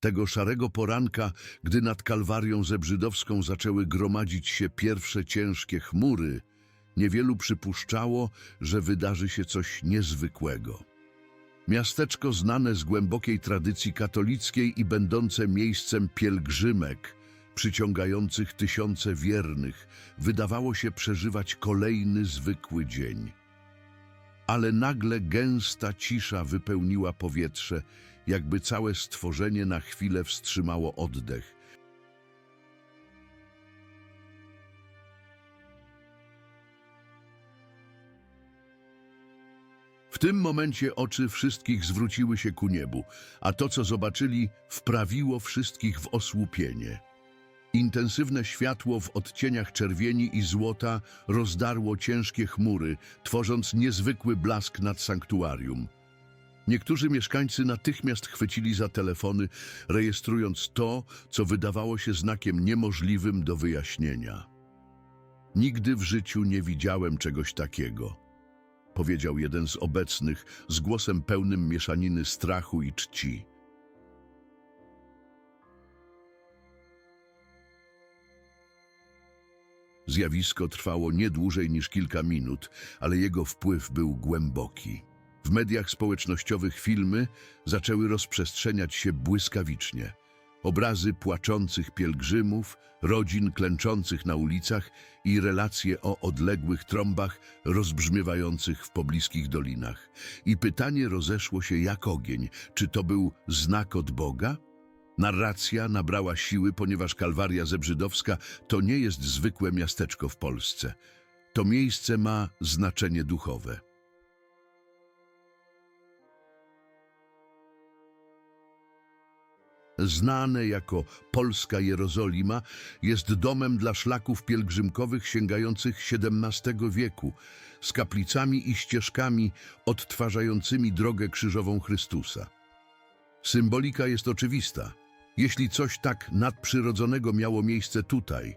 Tego szarego poranka, gdy nad Kalwarią Zebrzydowską zaczęły gromadzić się pierwsze ciężkie chmury, niewielu przypuszczało, że wydarzy się coś niezwykłego. Miasteczko znane z głębokiej tradycji katolickiej i będące miejscem pielgrzymek, przyciągających tysiące wiernych, wydawało się przeżywać kolejny zwykły dzień. Ale nagle gęsta cisza wypełniła powietrze, jakby całe stworzenie na chwilę wstrzymało oddech. W tym momencie oczy wszystkich zwróciły się ku niebu, a to, co zobaczyli, wprawiło wszystkich w osłupienie. Intensywne światło w odcieniach czerwieni i złota rozdarło ciężkie chmury, tworząc niezwykły blask nad sanktuarium. Niektórzy mieszkańcy natychmiast chwycili za telefony, rejestrując to, co wydawało się znakiem niemożliwym do wyjaśnienia. Nigdy w życiu nie widziałem czegoś takiego, powiedział jeden z obecnych z głosem pełnym mieszaniny strachu i czci. Zjawisko trwało nie dłużej niż kilka minut, ale jego wpływ był głęboki. W mediach społecznościowych filmy zaczęły rozprzestrzeniać się błyskawicznie. Obrazy płaczących pielgrzymów, rodzin klęczących na ulicach i relacje o odległych trąbach rozbrzmiewających w pobliskich dolinach. I pytanie rozeszło się jak ogień, czy to był znak od Boga? Narracja nabrała siły, ponieważ Kalwaria Zebrzydowska to nie jest zwykłe miasteczko w Polsce. To miejsce ma znaczenie duchowe. Znane jako Polska Jerozolima, jest domem dla szlaków pielgrzymkowych sięgających XVII wieku, z kaplicami i ścieżkami odtwarzającymi drogę krzyżową Chrystusa. Symbolika jest oczywista. Jeśli coś tak nadprzyrodzonego miało miejsce tutaj,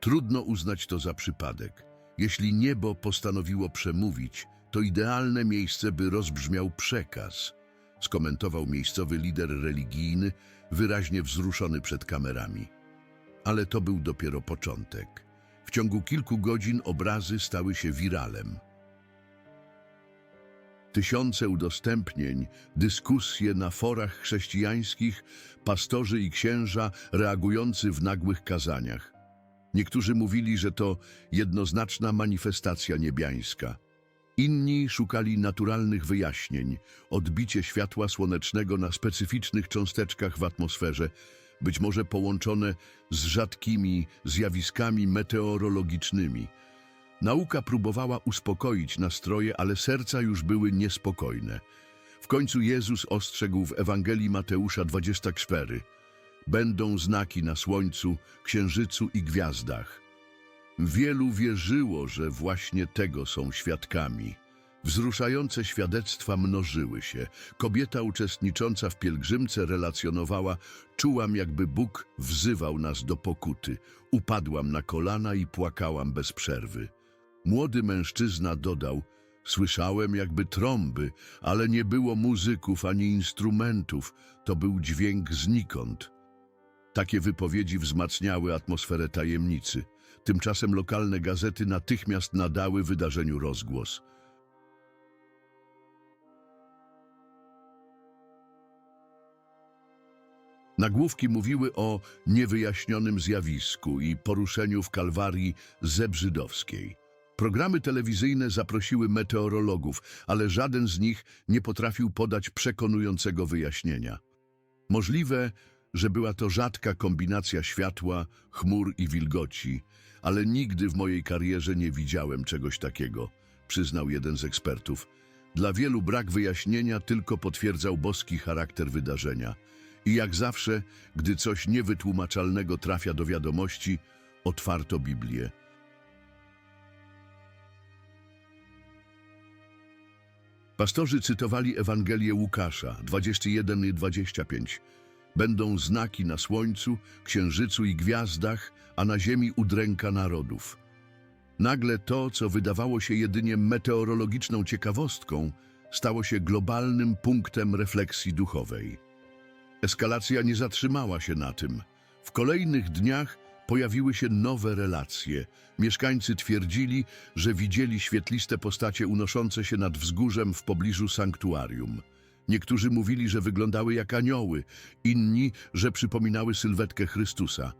trudno uznać to za przypadek. Jeśli niebo postanowiło przemówić, to idealne miejsce, by rozbrzmiał przekaz, skomentował miejscowy lider religijny, wyraźnie wzruszony przed kamerami. Ale to był dopiero początek. W ciągu kilku godzin obrazy stały się wiralem. Tysiące udostępnień, dyskusje na forach chrześcijańskich, pastorzy i księża reagujący w nagłych kazaniach. Niektórzy mówili, że to jednoznaczna manifestacja niebiańska. Inni szukali naturalnych wyjaśnień, odbicie światła słonecznego na specyficznych cząsteczkach w atmosferze, być może połączone z rzadkimi zjawiskami meteorologicznymi. Nauka próbowała uspokoić nastroje, ale serca już były niespokojne. W końcu Jezus ostrzegł w Ewangelii Mateusza 24. Będą znaki na słońcu, księżycu i gwiazdach. Wielu wierzyło, że właśnie tego są świadkami. Wzruszające świadectwa mnożyły się. Kobieta uczestnicząca w pielgrzymce relacjonowała, czułam jakby Bóg wzywał nas do pokuty. Upadłam na kolana i płakałam bez przerwy. Młody mężczyzna dodał, słyszałem jakby trąby, ale nie było muzyków ani instrumentów, to był dźwięk znikąd. Takie wypowiedzi wzmacniały atmosferę tajemnicy. Tymczasem lokalne gazety natychmiast nadały wydarzeniu rozgłos. Nagłówki mówiły o niewyjaśnionym zjawisku i poruszeniu w Kalwarii Zebrzydowskiej. Programy telewizyjne zaprosiły meteorologów, ale żaden z nich nie potrafił podać przekonującego wyjaśnienia. Możliwe, że była to rzadka kombinacja światła, chmur i wilgoci, ale nigdy w mojej karierze nie widziałem czegoś takiego, przyznał jeden z ekspertów. Dla wielu brak wyjaśnienia tylko potwierdzał boski charakter wydarzenia. I jak zawsze, gdy coś niewytłumaczalnego trafia do wiadomości, otwarto Biblię. Pastorzy cytowali Ewangelię Łukasza 21 i 25. Będą znaki na słońcu, księżycu i gwiazdach, a na ziemi udręka narodów. Nagle to, co wydawało się jedynie meteorologiczną ciekawostką, stało się globalnym punktem refleksji duchowej. Eskalacja nie zatrzymała się na tym. W kolejnych dniach pojawiły się nowe relacje. Mieszkańcy twierdzili, że widzieli świetliste postacie unoszące się nad wzgórzem w pobliżu sanktuarium. Niektórzy mówili, że wyglądały jak anioły, inni, że przypominały sylwetkę Chrystusa.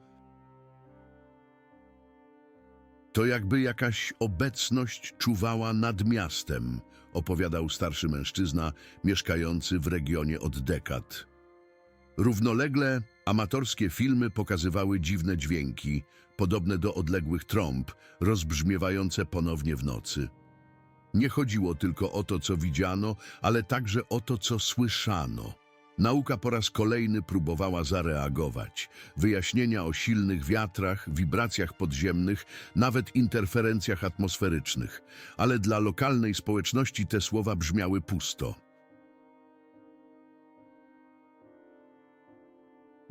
To jakby jakaś obecność czuwała nad miastem, opowiadał starszy mężczyzna mieszkający w regionie od dekad. Równolegle amatorskie filmy pokazywały dziwne dźwięki, podobne do odległych trąb, rozbrzmiewające ponownie w nocy. Nie chodziło tylko o to, co widziano, ale także o to, co słyszano. Nauka po raz kolejny próbowała zareagować. Wyjaśnienia o silnych wiatrach, wibracjach podziemnych, nawet interferencjach atmosferycznych. Ale dla lokalnej społeczności te słowa brzmiały pusto.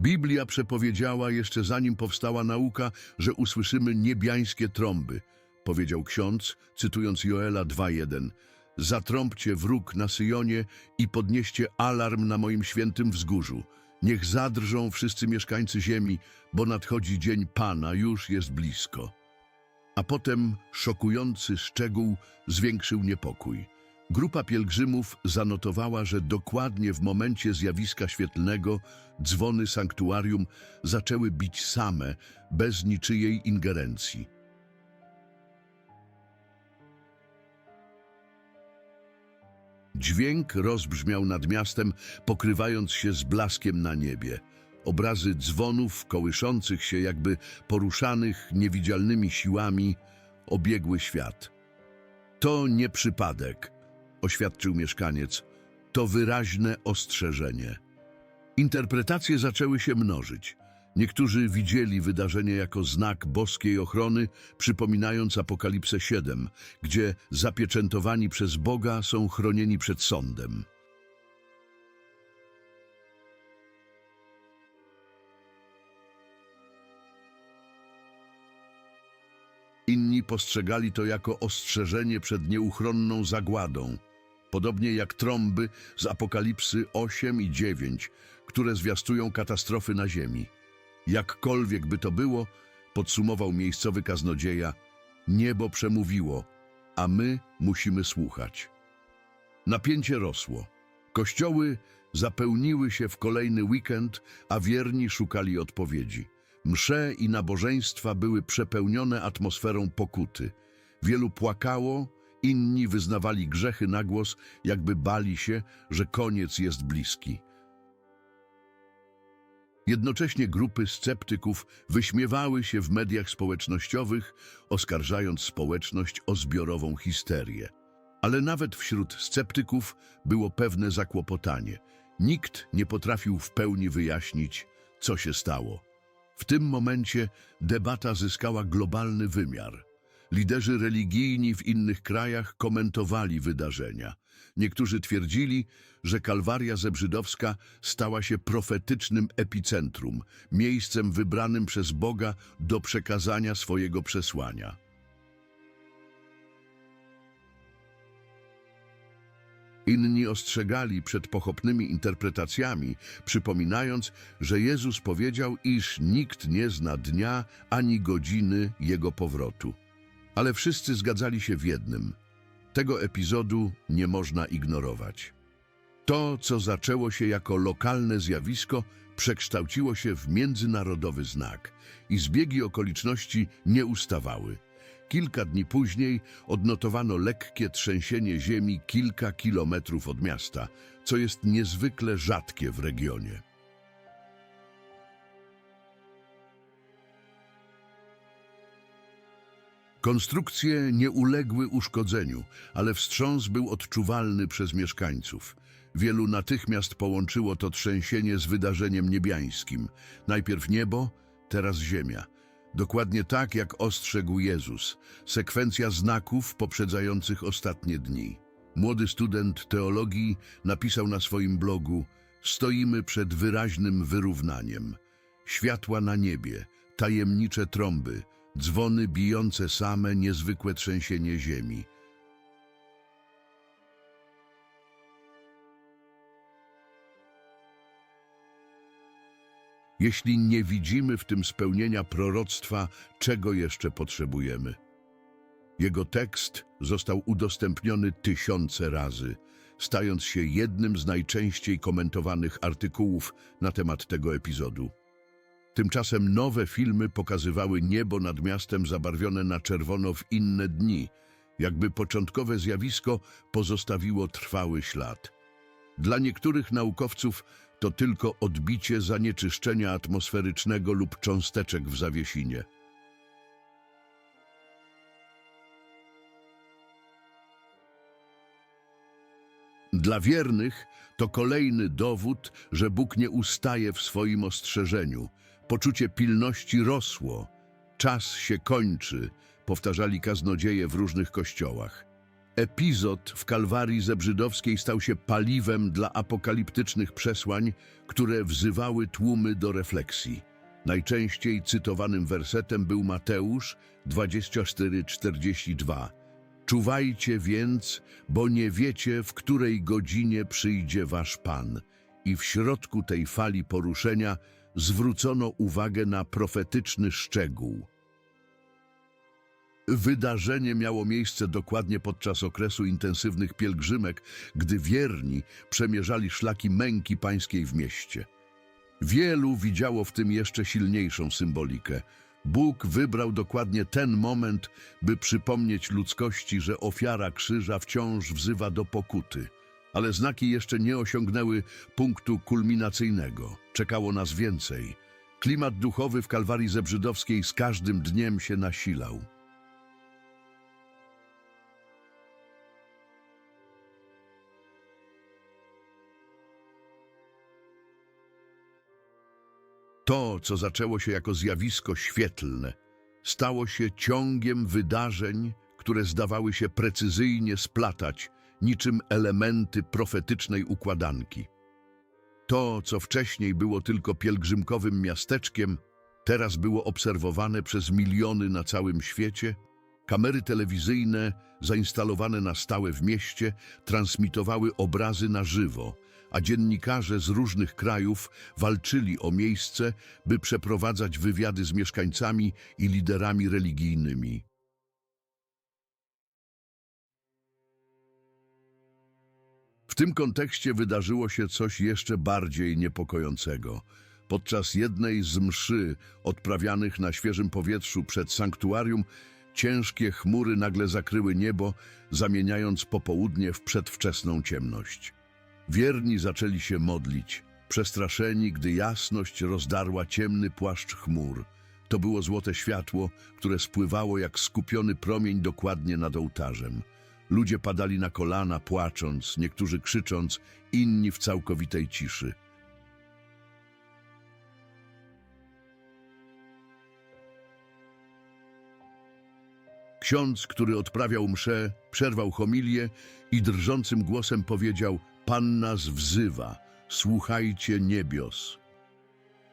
Biblia przepowiedziała jeszcze zanim powstała nauka, że usłyszymy niebiańskie trąby, powiedział ksiądz, cytując Joela 2.1. Zatrąbcie wróg na Syjonie i podnieście alarm na moim świętym wzgórzu. Niech zadrżą wszyscy mieszkańcy ziemi, bo nadchodzi dzień Pana, już jest blisko. A potem szokujący szczegół zwiększył niepokój. Grupa pielgrzymów zanotowała, że dokładnie w momencie zjawiska świetlnego dzwony sanktuarium zaczęły bić same, bez niczyjej ingerencji. Dźwięk rozbrzmiał nad miastem, pokrywając się z blaskiem na niebie. Obrazy dzwonów kołyszących się, jakby poruszanych niewidzialnymi siłami, obiegły świat. To nie przypadek, oświadczył mieszkaniec. To wyraźne ostrzeżenie. Interpretacje zaczęły się mnożyć. Niektórzy widzieli wydarzenie jako znak boskiej ochrony, przypominając Apokalipsę 7, gdzie zapieczętowani przez Boga są chronieni przed sądem. Inni postrzegali to jako ostrzeżenie przed nieuchronną zagładą, podobnie jak trąby z Apokalipsy 8 i 9, które zwiastują katastrofy na ziemi. Jakkolwiek by to było, podsumował miejscowy kaznodzieja, niebo przemówiło, a my musimy słuchać. Napięcie rosło. Kościoły zapełniły się w kolejny weekend, a wierni szukali odpowiedzi. Msze i nabożeństwa były przepełnione atmosferą pokuty. Wielu płakało, inni wyznawali grzechy na głos, jakby bali się, że koniec jest bliski. Jednocześnie grupy sceptyków wyśmiewały się w mediach społecznościowych, oskarżając społeczność o zbiorową histerię. Ale nawet wśród sceptyków było pewne zakłopotanie. Nikt nie potrafił w pełni wyjaśnić, co się stało. W tym momencie debata zyskała globalny wymiar. Liderzy religijni w innych krajach komentowali wydarzenia. Niektórzy twierdzili, że Kalwaria Zebrzydowska stała się profetycznym epicentrum, miejscem wybranym przez Boga do przekazania swojego przesłania. Inni ostrzegali przed pochopnymi interpretacjami, przypominając, że Jezus powiedział, iż nikt nie zna dnia ani godziny Jego powrotu. Ale wszyscy zgadzali się w jednym. Tego epizodu nie można ignorować. To, co zaczęło się jako lokalne zjawisko, przekształciło się w międzynarodowy znak i zbiegi okoliczności nie ustawały. Kilka dni później odnotowano lekkie trzęsienie ziemi kilka kilometrów od miasta, co jest niezwykle rzadkie w regionie. Konstrukcje nie uległy uszkodzeniu, ale wstrząs był odczuwalny przez mieszkańców. Wielu natychmiast połączyło to trzęsienie z wydarzeniem niebiańskim. Najpierw niebo, teraz ziemia. Dokładnie tak, jak ostrzegł Jezus. Sekwencja znaków poprzedzających ostatnie dni. Młody student teologii napisał na swoim blogu Stoimy przed wyraźnym wyrównaniem. Światła na niebie, tajemnicze trąby, dzwony bijące same niezwykłe trzęsienie ziemi. Jeśli nie widzimy w tym spełnienia proroctwa, czego jeszcze potrzebujemy? Jego tekst został udostępniony tysiące razy, stając się jednym z najczęściej komentowanych artykułów na temat tego epizodu. Tymczasem nowe filmy pokazywały niebo nad miastem zabarwione na czerwono w inne dni, jakby początkowe zjawisko pozostawiło trwały ślad. Dla niektórych naukowców to tylko odbicie zanieczyszczenia atmosferycznego lub cząsteczek w zawiesinie. Dla wiernych to kolejny dowód, że Bóg nie ustaje w swoim ostrzeżeniu. Poczucie pilności rosło. Czas się kończy, powtarzali kaznodzieje w różnych kościołach. Epizod w Kalwarii Zebrzydowskiej stał się paliwem dla apokaliptycznych przesłań, które wzywały tłumy do refleksji. Najczęściej cytowanym wersetem był Mateusz 24:42. Czuwajcie więc, bo nie wiecie, w której godzinie przyjdzie wasz Pan. I w środku tej fali poruszenia zwrócono uwagę na profetyczny szczegół. Wydarzenie miało miejsce dokładnie podczas okresu intensywnych pielgrzymek, gdy wierni przemierzali szlaki męki pańskiej w mieście. Wielu widziało w tym jeszcze silniejszą symbolikę. Bóg wybrał dokładnie ten moment, by przypomnieć ludzkości, że ofiara krzyża wciąż wzywa do pokuty. Ale znaki jeszcze nie osiągnęły punktu kulminacyjnego. Czekało nas więcej. Klimat duchowy w Kalwarii Zebrzydowskiej z każdym dniem się nasilał. To, co zaczęło się jako zjawisko świetlne, stało się ciągiem wydarzeń, które zdawały się precyzyjnie splatać niczym elementy profetycznej układanki. To, co wcześniej było tylko pielgrzymkowym miasteczkiem, teraz było obserwowane przez miliony na całym świecie. Kamery telewizyjne, zainstalowane na stałe w mieście, transmitowały obrazy na żywo, a dziennikarze z różnych krajów walczyli o miejsce, by przeprowadzać wywiady z mieszkańcami i liderami religijnymi. Tym kontekście wydarzyło się coś jeszcze bardziej niepokojącego. Podczas jednej z mszy odprawianych na świeżym powietrzu przed sanktuarium, ciężkie chmury nagle zakryły niebo, zamieniając popołudnie w przedwczesną ciemność. Wierni zaczęli się modlić, przestraszeni, gdy jasność rozdarła ciemny płaszcz chmur. To było złote światło, które spływało jak skupiony promień dokładnie nad ołtarzem. Ludzie padali na kolana, płacząc, niektórzy krzycząc, inni w całkowitej ciszy. Ksiądz, który odprawiał mszę, przerwał homilię i drżącym głosem powiedział: Pan nas wzywa, słuchajcie niebios.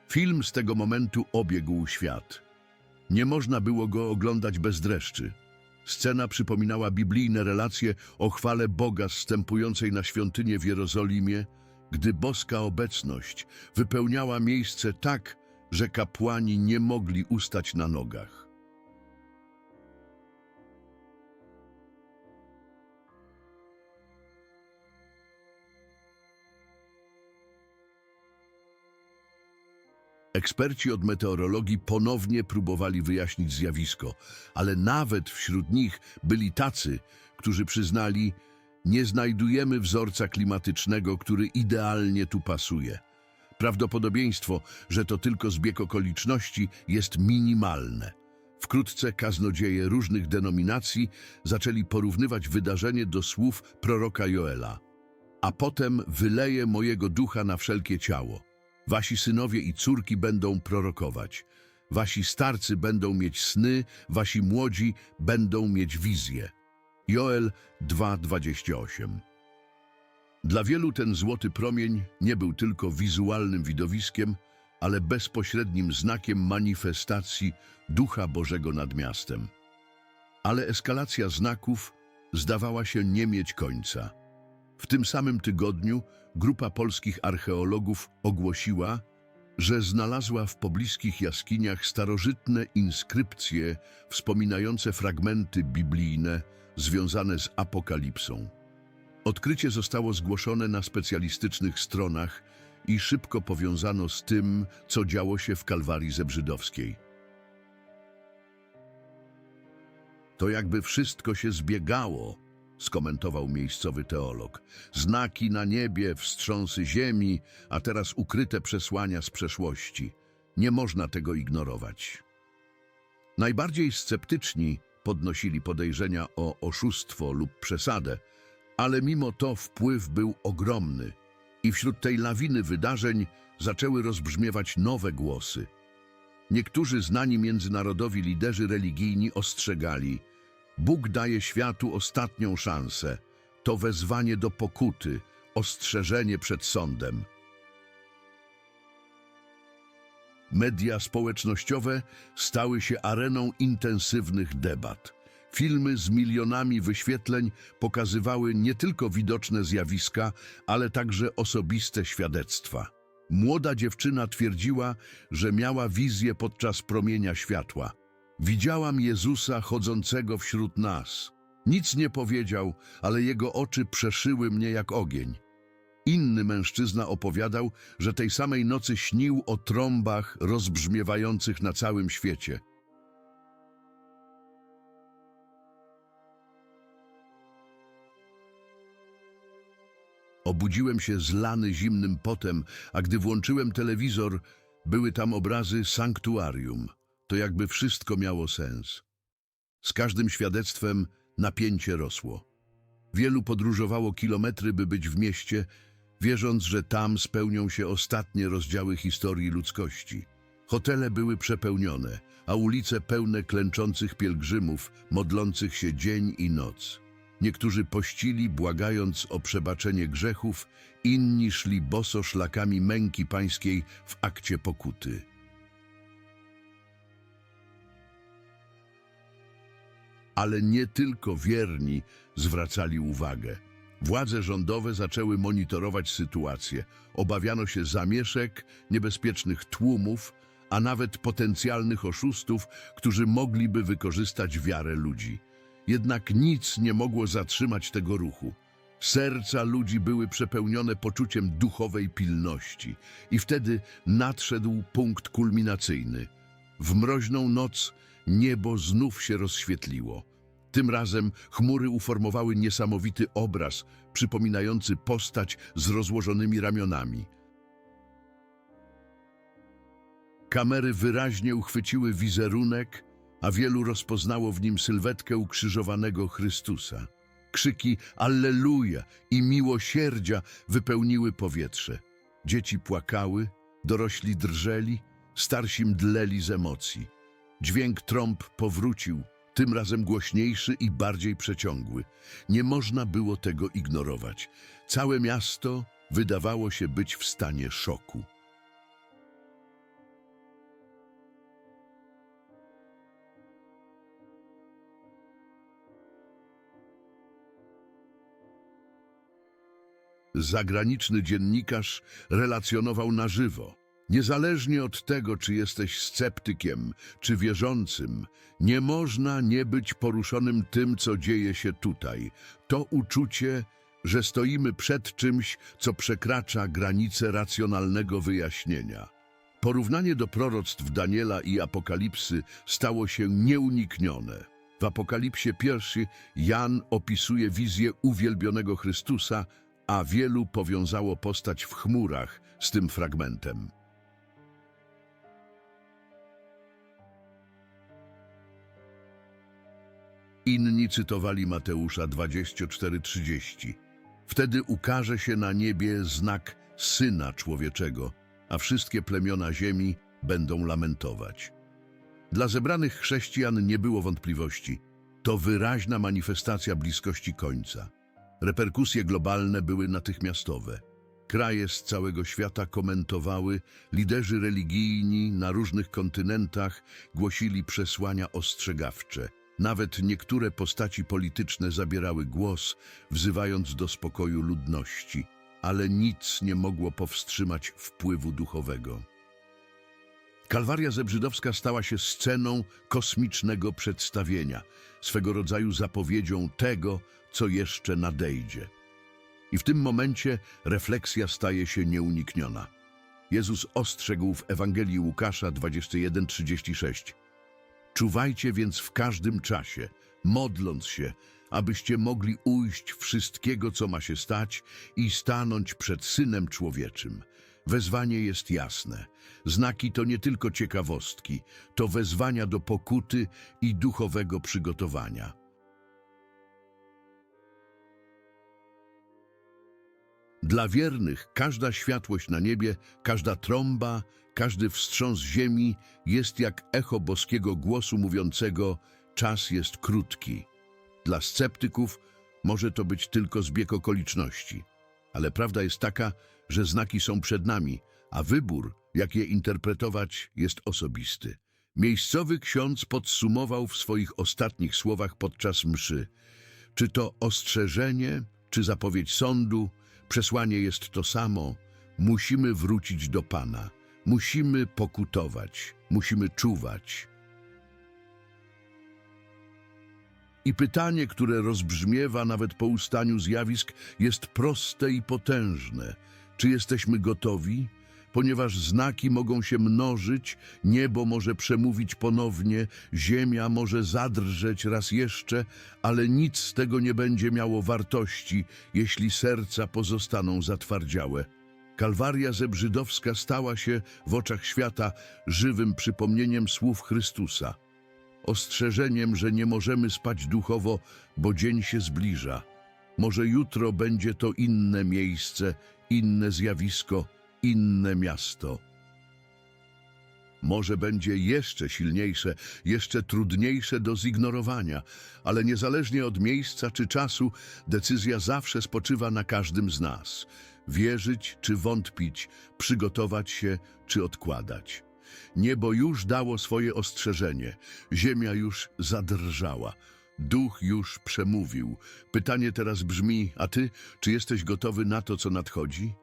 Film z tego momentu obiegł świat. Nie można było go oglądać bez dreszczy. Scena przypominała biblijne relacje o chwale Boga zstępującej na świątynię w Jerozolimie, gdy boska obecność wypełniała miejsce tak, że kapłani nie mogli ustać na nogach. Eksperci od meteorologii ponownie próbowali wyjaśnić zjawisko, ale nawet wśród nich byli tacy, którzy przyznali, nie znajdujemy wzorca klimatycznego, który idealnie tu pasuje. Prawdopodobieństwo, że to tylko zbieg okoliczności, jest minimalne. Wkrótce kaznodzieje różnych denominacji zaczęli porównywać wydarzenie do słów proroka Joela. A potem wyleję mojego ducha na wszelkie ciało. Wasi synowie i córki będą prorokować. Wasi starcy będą mieć sny, wasi młodzi będą mieć wizje. Joel 2:28. Dla wielu ten złoty promień nie był tylko wizualnym widowiskiem, ale bezpośrednim znakiem manifestacji Ducha Bożego nad miastem. Ale eskalacja znaków zdawała się nie mieć końca. W tym samym tygodniu grupa polskich archeologów ogłosiła, że znalazła w pobliskich jaskiniach starożytne inskrypcje wspominające fragmenty biblijne związane z apokalipsą. Odkrycie zostało zgłoszone na specjalistycznych stronach i szybko powiązano z tym, co działo się w Kalwarii Zebrzydowskiej. To jakby wszystko się zbiegało, skomentował miejscowy teolog. Znaki na niebie, wstrząsy ziemi, a teraz ukryte przesłania z przeszłości. Nie można tego ignorować. Najbardziej sceptyczni podnosili podejrzenia o oszustwo lub przesadę, ale mimo to wpływ był ogromny i wśród tej lawiny wydarzeń zaczęły rozbrzmiewać nowe głosy. Niektórzy znani międzynarodowi liderzy religijni ostrzegali: Bóg daje światu ostatnią szansę. To wezwanie do pokuty, ostrzeżenie przed sądem. Media społecznościowe stały się areną intensywnych debat. Filmy z milionami wyświetleń pokazywały nie tylko widoczne zjawiska, ale także osobiste świadectwa. Młoda dziewczyna twierdziła, że miała wizję podczas promienia światła. Widziałam Jezusa chodzącego wśród nas. Nic nie powiedział, ale jego oczy przeszyły mnie jak ogień. Inny mężczyzna opowiadał, że tej samej nocy śnił o trąbach rozbrzmiewających na całym świecie. Obudziłem się zlany zimnym potem, a gdy włączyłem telewizor, były tam obrazy sanktuarium. To jakby wszystko miało sens. Z każdym świadectwem napięcie rosło. Wielu podróżowało kilometry, by być w mieście, wierząc, że tam spełnią się ostatnie rozdziały historii ludzkości. Hotele były przepełnione, a ulice pełne klęczących pielgrzymów, modlących się dzień i noc. Niektórzy pościli, błagając o przebaczenie grzechów, inni szli boso szlakami męki pańskiej w akcie pokuty. Ale nie tylko wierni zwracali uwagę. Władze rządowe zaczęły monitorować sytuację. Obawiano się zamieszek, niebezpiecznych tłumów, a nawet potencjalnych oszustów, którzy mogliby wykorzystać wiarę ludzi. Jednak nic nie mogło zatrzymać tego ruchu. Serca ludzi były przepełnione poczuciem duchowej pilności i wtedy nadszedł punkt kulminacyjny. W mroźną noc niebo znów się rozświetliło. Tym razem chmury uformowały niesamowity obraz, przypominający postać z rozłożonymi ramionami. Kamery wyraźnie uchwyciły wizerunek, a wielu rozpoznało w nim sylwetkę ukrzyżowanego Chrystusa. Krzyki Alleluja i miłosierdzia wypełniły powietrze. Dzieci płakały, dorośli drżeli, starsi mdleli z emocji. Dźwięk trąb powrócił, tym razem głośniejszy i bardziej przeciągły. Nie można było tego ignorować. Całe miasto wydawało się być w stanie szoku. Zagraniczny dziennikarz relacjonował na żywo. Niezależnie od tego, czy jesteś sceptykiem, czy wierzącym, nie można nie być poruszonym tym, co dzieje się tutaj. To uczucie, że stoimy przed czymś, co przekracza granice racjonalnego wyjaśnienia. Porównanie do proroctw Daniela i Apokalipsy stało się nieuniknione. W Apokalipsie pierwszy Jan opisuje wizję uwielbionego Chrystusa, a wielu powiązało postać w chmurach z tym fragmentem. Inni cytowali Mateusza 24:30. Wtedy ukaże się na niebie znak Syna Człowieczego, a wszystkie plemiona ziemi będą lamentować. Dla zebranych chrześcijan nie było wątpliwości. To wyraźna manifestacja bliskości końca. Reperkusje globalne były natychmiastowe. Kraje z całego świata komentowały, liderzy religijni na różnych kontynentach głosili przesłania ostrzegawcze. Nawet niektóre postaci polityczne zabierały głos, wzywając do spokoju ludności, ale nic nie mogło powstrzymać wpływu duchowego. Kalwaria Zebrzydowska stała się sceną kosmicznego przedstawienia, swego rodzaju zapowiedzią tego, co jeszcze nadejdzie. I w tym momencie refleksja staje się nieunikniona. Jezus ostrzegł w Ewangelii Łukasza 21:36. Czuwajcie więc w każdym czasie, modląc się, abyście mogli ujść wszystkiego, co ma się stać i stanąć przed Synem Człowieczym. Wezwanie jest jasne. Znaki to nie tylko ciekawostki, to wezwania do pokuty i duchowego przygotowania. Dla wiernych każda światłość na niebie, każda trąba, każdy wstrząs ziemi jest jak echo boskiego głosu mówiącego czas jest krótki. Dla sceptyków może to być tylko zbieg okoliczności, ale prawda jest taka, że znaki są przed nami, a wybór, jak je interpretować, jest osobisty. Miejscowy ksiądz podsumował w swoich ostatnich słowach podczas mszy. Czy to ostrzeżenie, czy zapowiedź sądu, przesłanie jest to samo. Musimy wrócić do Pana. Musimy pokutować. Musimy czuwać. I pytanie, które rozbrzmiewa nawet po ustaniu zjawisk, jest proste i potężne. Czy jesteśmy gotowi? Ponieważ znaki mogą się mnożyć, niebo może przemówić ponownie, ziemia może zadrżeć raz jeszcze, ale nic z tego nie będzie miało wartości, jeśli serca pozostaną zatwardziałe. Kalwaria Zebrzydowska stała się w oczach świata żywym przypomnieniem słów Chrystusa ostrzeżeniem, że nie możemy spać duchowo, bo dzień się zbliża. Może jutro będzie to inne miejsce, inne zjawisko, inne miasto. Może będzie jeszcze silniejsze, jeszcze trudniejsze do zignorowania, ale niezależnie od miejsca czy czasu, decyzja zawsze spoczywa na każdym z nas. Wierzyć czy wątpić, przygotować się czy odkładać. Niebo już dało swoje ostrzeżenie, ziemia już zadrżała, duch już przemówił. Pytanie teraz brzmi, a ty, czy jesteś gotowy na to, co nadchodzi?